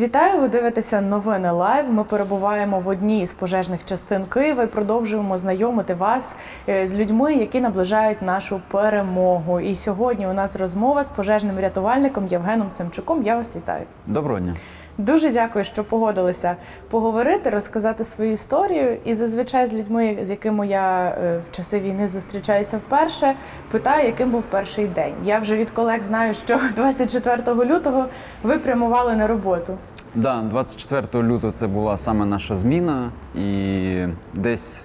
Вітаю! Ви дивитеся новини Лайв. Ми перебуваємо в одній з пожежних частин Києва і продовжуємо знайомити вас е, з людьми, які наближають нашу перемогу. І сьогодні у нас розмова з пожежним рятувальником Євгеном Семчуком. Я вас вітаю. Доброго дня. Дуже дякую, що погодилися поговорити, розказати свою історію. І зазвичай з людьми, з якими я е, в часи війни зустрічаюся вперше, питаю, яким був перший день. Я вже від колег знаю, що 24 лютого ви прямували на роботу. Да, 24 лютого це була саме наша зміна, і десь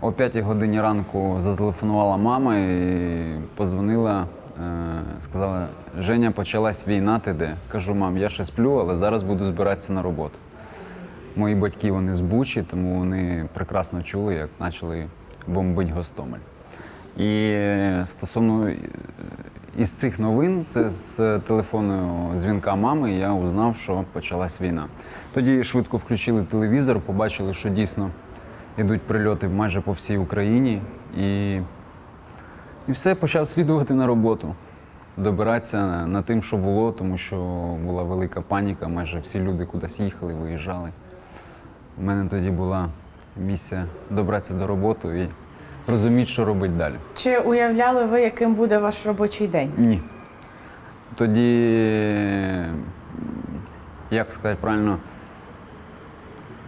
о 5 годині ранку зателефонувала мама і позвонила, е, сказала: Женя, почалась війна, ти де? Кажу, мам, я ще сплю, але зараз буду збиратися на роботу. Мої батьки вони з Бучі, тому вони прекрасно чули, як почали бомбити Гостомель. І стосовно із цих новин, це з телефонного дзвінка мами, я узнав, що почалась війна. Тоді швидко включили телевізор, побачили, що дійсно йдуть прильоти майже по всій Україні. І, і все, почав слідувати на роботу, добиратися на, на тим, що було, тому що була велика паніка, майже всі люди кудись їхали, виїжджали. У мене тоді була місія добратися до роботи і розуміти, що робити далі. Чи уявляли ви, яким буде ваш робочий день? Ні. Тоді, як сказати правильно,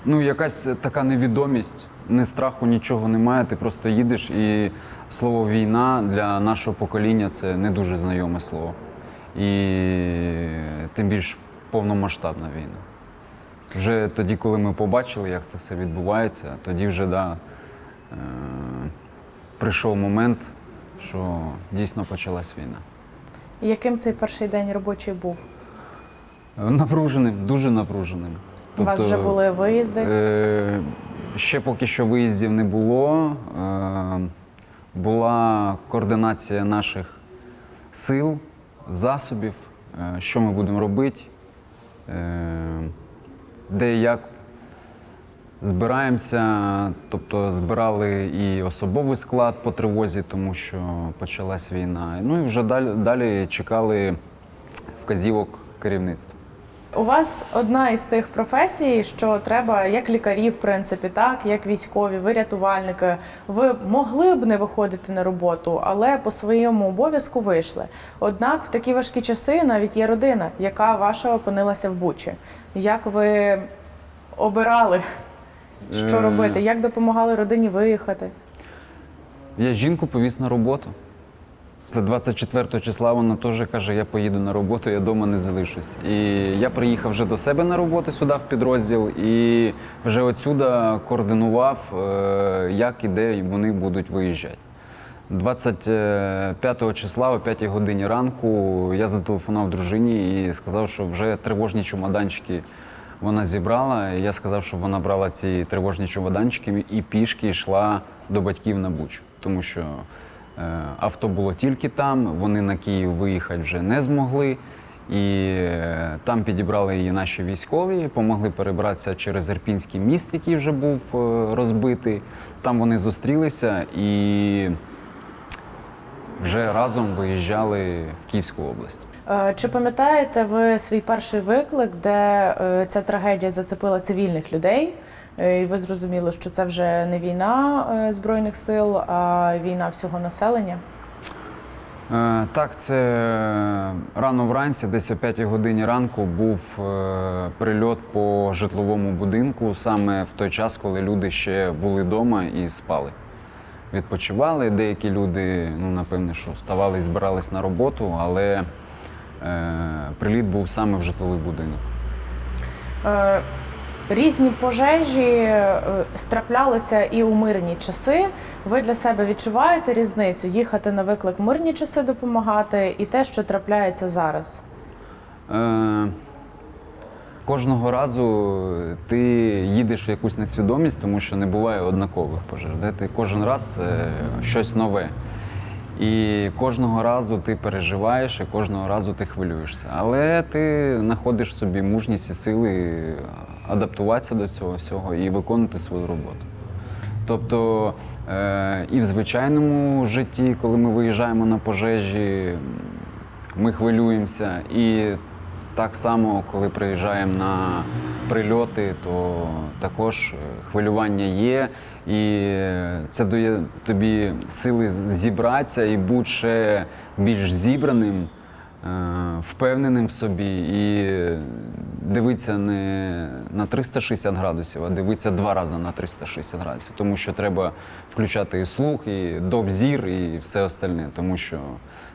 ну, якась така невідомість, ні страху, нічого немає. Ти просто їдеш, і слово війна для нашого покоління це не дуже знайоме слово. І тим більш повномасштабна війна. Вже тоді, коли ми побачили, як це все відбувається, тоді вже да, е, прийшов момент, що дійсно почалась війна. Яким цей перший день робочий був? Напруженим, дуже напруженим. У вас вже були виїзди? Е, ще поки що виїздів не було. Е, була координація наших сил, засобів, е, що ми будемо робити, е, де і як збираємося. Тобто збирали і особовий склад по тривозі, тому що почалась війна. Ну і вже далі, далі чекали вказівок керівництва. У вас одна із тих професій, що треба як лікарі, в принципі, так як військові, ви рятувальники. Ви могли б не виходити на роботу, але по своєму обов'язку вийшли. Однак в такі важкі часи навіть є родина, яка ваша опинилася в Бучі. Як ви обирали, що Е. робити? Як допомагали родині виїхати? Я жінку повіз на роботу. Це 24 числа вона теж каже, я поїду на роботу, я вдома не залишусь. І я приїхав вже до себе на роботу сюди в підрозділ і вже отсюда координував, е, як і де вони будуть виїжджати. 25 числа о 5 годині ранку я зателефонував дружині і сказав, що вже тривожні чемоданчики вона зібрала. Я сказав, щоб вона брала ці тривожні чемоданчики і пішки йшла до батьків на Бучу, тому що е, авто було тільки там, вони на Київ виїхати вже не змогли. І е, там підібрали її наші військові, допомогли перебратися через Ірпінський міст, який вже був е, розбитий. Там вони зустрілися і вже разом виїжджали в Київську область. Е, Чи пам'ятаєте ви свій перший виклик, де е, ця трагедія зацепила цивільних людей? Е, І ви зрозуміли, що це вже не війна збройних сил, а війна всього населення? Так, це рано вранці, десь о 5 годині ранку, був прильот по житловому будинку саме в той час, коли люди ще були вдома і спали. Відпочивали. Деякі люди, ну напевне, що вставали і збирались на роботу, але приліт був саме в житловий будинок. Е, Різні пожежі е, страплялися і у мирні часи. Ви для себе відчуваєте різницю їхати на виклик в мирні часи допомагати і те, що трапляється зараз? Е, кожного разу ти їдеш в якусь несвідомість, тому що не буває однакових пожеж. Де ти кожен раз е, щось нове. І кожного разу ти переживаєш, і кожного разу ти хвилюєшся. Але ти знаходиш собі мужність і сили адаптуватися до цього всього і виконувати свою роботу. Тобто е, і в звичайному житті, коли ми виїжджаємо на пожежі, ми хвилюємося, і так само, коли приїжджаємо на прильоти, то також е, хвилювання є, і це дає тобі сили зібратися і бути ще більш зібраним, е, впевненим в собі. І дивитися не на 360 градусів, а дивитися два рази на 360 градусів, тому що треба включати і слух, і добзір, і все остальне, тому що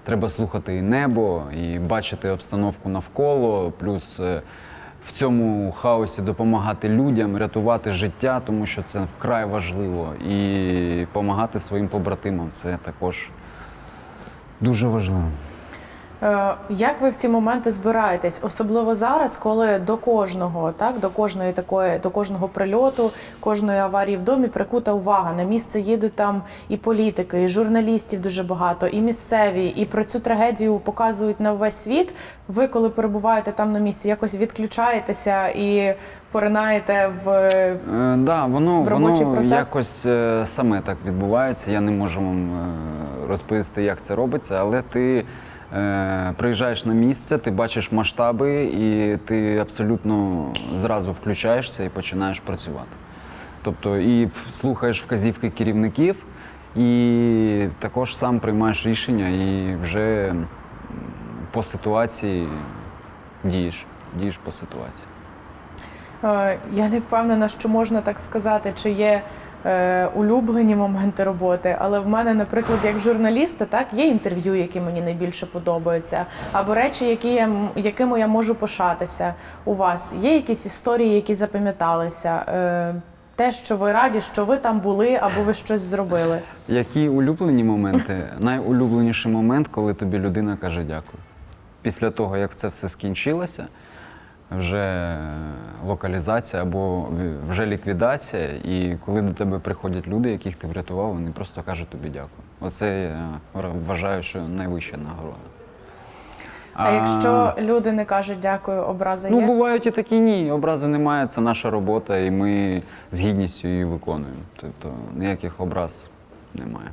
треба слухати і небо, і бачити обстановку навколо, плюс е, в цьому хаосі допомагати людям, рятувати життя, тому що це вкрай важливо, і допомагати своїм побратимам це також дуже важливо. Е, Як ви в ці моменти збираєтесь, особливо зараз, коли до кожного, так до кожної такої, до кожного прильоту, кожної аварії в домі прикута увага. На місце їдуть там і політики, і журналістів дуже багато, і місцеві, і про цю трагедію показують на весь світ. Ви, коли перебуваєте там на місці, якось відключаєтеся і поринаєте в Е, да, воно, В робочий воно процес? якось е, саме так відбувається. Я не можу вам е, розповісти, як це робиться, але ти приїжджаєш на місце, ти бачиш масштаби, і ти абсолютно зразу включаєшся і починаєш працювати. Тобто і слухаєш вказівки керівників, і також сам приймаєш рішення і вже по ситуації дієш. Дієш по ситуації. Е, Я не впевнена, що можна так сказати, чи є е, улюблені моменти роботи. Але в мене, наприклад, як журналіста, так є інтерв'ю, які мені найбільше подобаються, або речі, які я якими я можу пишатися. У вас є якісь історії, які запам'яталися. Е, те, що ви раді, що ви там були, або ви щось зробили. Які улюблені моменти? Найулюбленіший момент, коли тобі людина каже дякую. Після того, як це все скінчилося, вже локалізація або вже ліквідація, і коли до тебе приходять люди, яких ти врятував, вони просто кажуть тобі дякую. Оце я вважаю, що найвища нагорода. А, якщо люди не кажуть дякую, образа Ну, є? бувають і такі ні. Образи немає, це наша робота, і ми з гідністю її виконуємо. Тобто ніяких образ немає.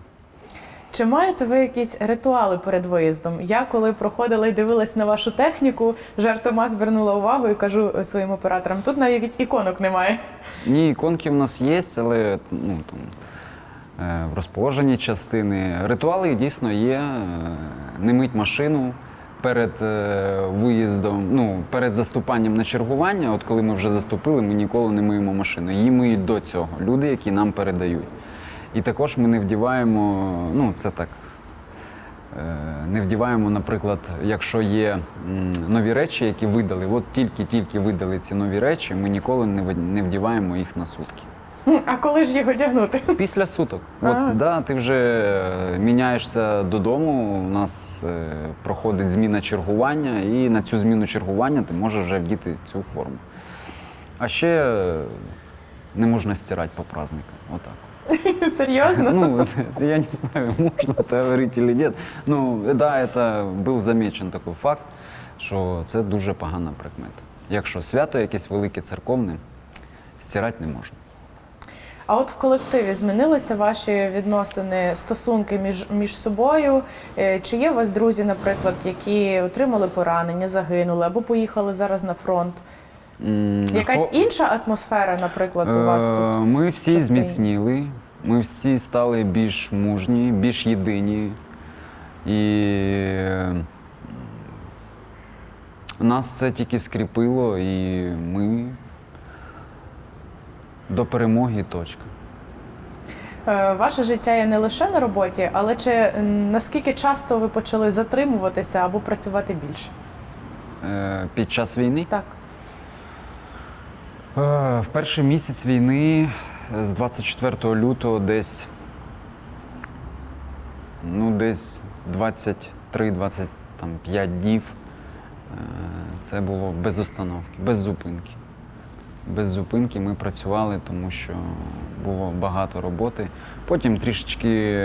Чи маєте ви якісь ритуали перед виїздом? Я коли проходила і дивилась на вашу техніку, жартома звернула увагу і кажу е, своїм операторам: тут навіть іконок немає. Ні, іконки в нас є, але ну, там, е, в розположенні частини. Ритуали дійсно є. е, Не мить машину перед виїздом, ну, перед заступанням на чергування. От коли ми вже заступили, ми ніколи не миємо машину. Її миють до цього люди, які нам передають. І також ми не вдіваємо, ну це так. Е, Не вдіваємо, наприклад, якщо є нові речі, які видали, от тільки-тільки видали ці нові речі, ми ніколи не вдіваємо їх на сутки. А коли ж їх одягнути? Після суток. От, да, ти вже е, міняєшся додому, у нас е, проходить зміна чергування, і на цю зміну чергування ти можеш вже вдіти цю форму. А ще не можна стирати по праздникам. Отак. Серйозно? Ну, я не знаю, можно это говорить или нет. Ну, да, это був замечен такий факт, що це дуже погана прикмета. Якщо свято якесь велике церковне, стирати не можна. А от в колективі змінилися ваші відносини, стосунки між, між собою? Е, Чи є у вас друзі, наприклад, які отримали поранення, загинули або поїхали зараз на фронт? Якась інша атмосфера, наприклад, у вас Е, тут? Ми всі частині? зміцніли, ми всі стали більш мужні, більш єдині. І нас це тільки скріпило, і ми до перемоги точка. Е, Ваше життя є не лише на роботі, але чи наскільки часто ви почали затримуватися або працювати більше? Е, Під час війни Так. Е, В перший місяць війни е, з 24 лютого десь ну, десь 23-25 днів. е, Це було без остановки, без зупинки. Без зупинки ми працювали, тому що було багато роботи. Потім трішечки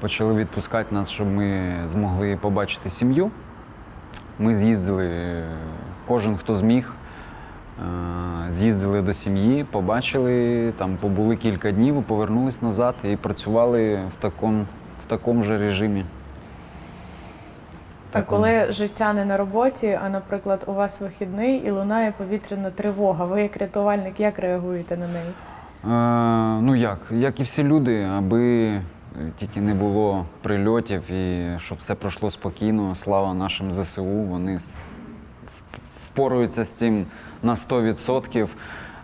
почали відпускати нас, щоб ми змогли побачити сім'ю. Ми з'їздили, кожен хто зміг, з'їздили до сім'ї, побачили, там побули кілька днів, повернулись назад і працювали в такому, в такому же режимі. А коли життя не на роботі, а наприклад, у вас вихідний і лунає повітряна тривога. Ви як рятувальник, як реагуєте на неї? Е, ну як, як і всі люди, аби е, тільки не було прильотів і щоб все пройшло спокійно. Слава нашим ЗСУ. Вони впораються з цим на 100%.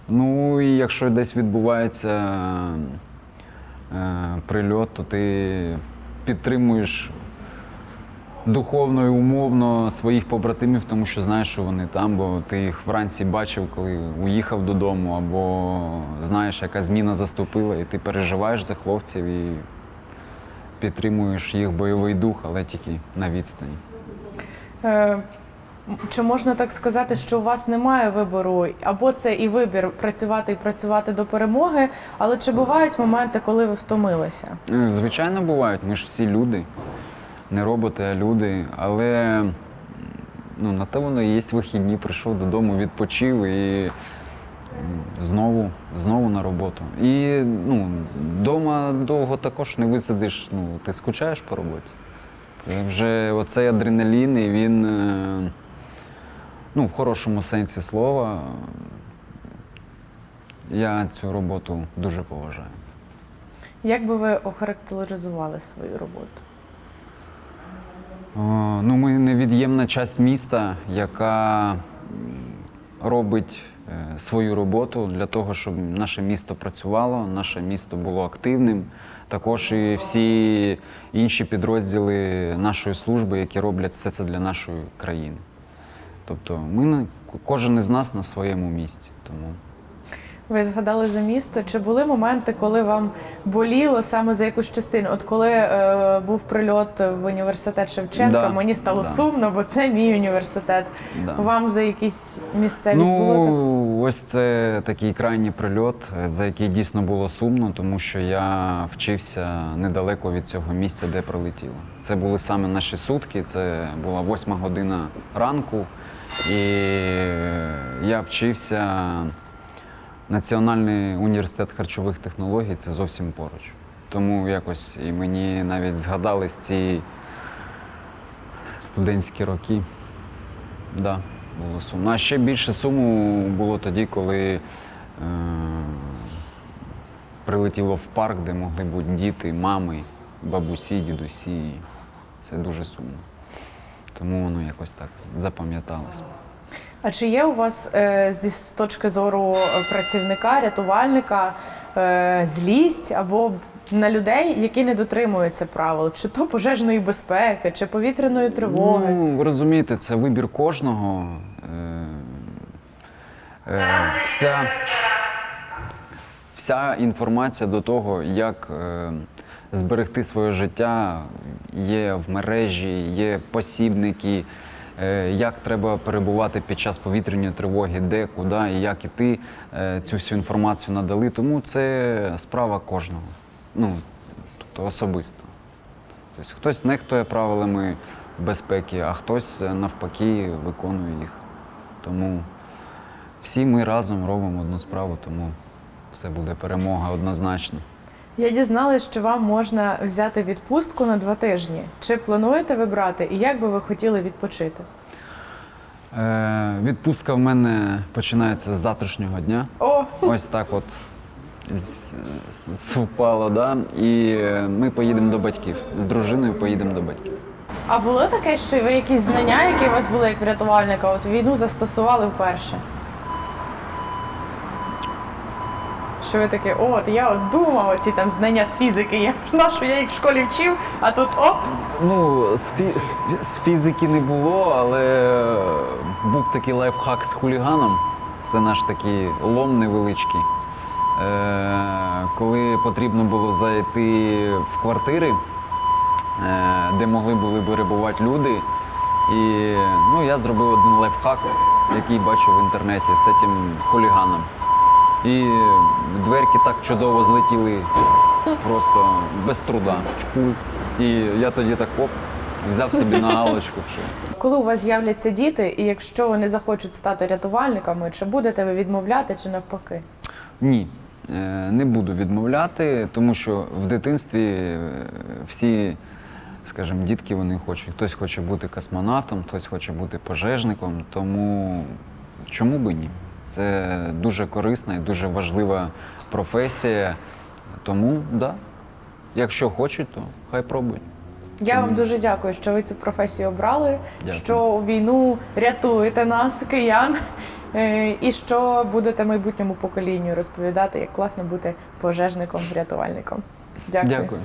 Ну і якщо десь відбувається е, прильот, то ти підтримуєш духовно і умовно своїх побратимів, тому що знаєш, що вони там, бо ти їх вранці бачив, коли уїхав додому, або знаєш, яка зміна заступила, і ти переживаєш за хлопців і підтримуєш їх бойовий дух, але тільки на відстані. Чи можна так сказати, що у вас немає вибору, або це і вибір працювати і працювати до перемоги, але чи бувають моменти, коли ви втомилися? Звичайно, бувають, ми ж всі люди, не роботи, а люди. Але ну, на те воно є вихідні, прийшов додому, відпочив і знову, знову на роботу. І ну, вдома довго також не висидиш, ну, ти скучаєш по роботі. Це вже оцей адреналін, і він е, ну, в хорошому сенсі слова. Я цю роботу дуже поважаю. Як би ви охарактеризували свою роботу? О, Ну, ми невід'ємна часть міста, яка робить е, свою роботу для того, щоб наше місто працювало, наше місто було активним. Також і всі інші підрозділи нашої служби, які роблять все це для нашої країни. Тобто ми кожен із нас на своєму місці. Тому Ви згадали за місто. Чи були моменти, коли вам боліло саме за якусь частину? От коли е, був прильот в університет Шевченка, Да, мені стало да. сумно, бо це мій університет. да. Вам за якісь місцевість було так? Ну, ось це такий крайній прильот, за який дійсно було сумно, тому що я вчився недалеко від цього місця, де прилетіло. Це були саме наші сутки, це була восьма година ранку, і я вчився Національний університет харчових технологій, це зовсім поруч. Тому якось і мені навіть згадались ці студентські роки. Да, було сумно. А ще більше суму було тоді, коли е, прилетіло в парк, де могли бути діти, мами, бабусі, дідусі. Це дуже сумно. Тому воно якось так запам'яталось. А чи є у вас е, зі з точки зору е, працівника, рятувальника е, злість або на людей, які не дотримуються правил, чи то пожежної безпеки, чи повітряної тривоги? Ну, ви розумієте, це вибір кожного. Е, е, вся, вся інформація до того, як е, зберегти своє життя, є в мережі, є посібники, е, як треба перебувати під час повітряної тривоги, де, куди і як іти. Е, цю всю інформацію надали. Тому це справа кожного. Ну, тобто особисто. Тобто хтось нехтує правилами безпеки, а хтось е, навпаки виконує їх. Тому всі ми разом робимо одну справу, тому все буде перемога однозначно. Я дізналась, що вам можна взяти відпустку на два тижні. Чи плануєте ви брати і як би ви хотіли відпочити? Е, відпустка в мене починається з завтрашнього дня. О, Ось так от совпало, да? і ми поїдемо до батьків. З дружиною поїдемо до батьків. а було таке, що ви якісь знання, які у вас були як врятувальника, от війну застосували вперше? Що ви таке, от я от думав оці там знання з фізики. Я нашу я їх в школі вчив, а тут оп. Ну, з, фі- з з фізики не було, але був такий лайфхак з хуліганом. Це наш такий лом невеличкий. Е, коли потрібно було зайти в квартири, е, де могли були перебувати люди. І ну, я зробив один лайфхак, який бачив в інтернеті з цим хуліганом. І дверки так чудово злетіли просто без труда. І я тоді так оп, взяв собі на галочку. Коли у вас з'являться діти, і якщо вони захочуть стати рятувальниками, чи будете ви відмовляти, чи навпаки? Ні, е, не буду відмовляти, тому що в дитинстві е, всі скажімо, дітки вони хочуть. Хтось хоче бути космонавтом, хтось хоче бути пожежником. Тому чому би ні? Це дуже корисна і дуже важлива професія. Тому, да, якщо хочуть, то хай пробують. Я вам дуже дякую, що ви цю професію обрали, Дякую. що у війну рятуєте нас, киян, е, і що будете майбутньому поколінню розповідати, як класно бути пожежником, рятувальником. Дякую. Дякую.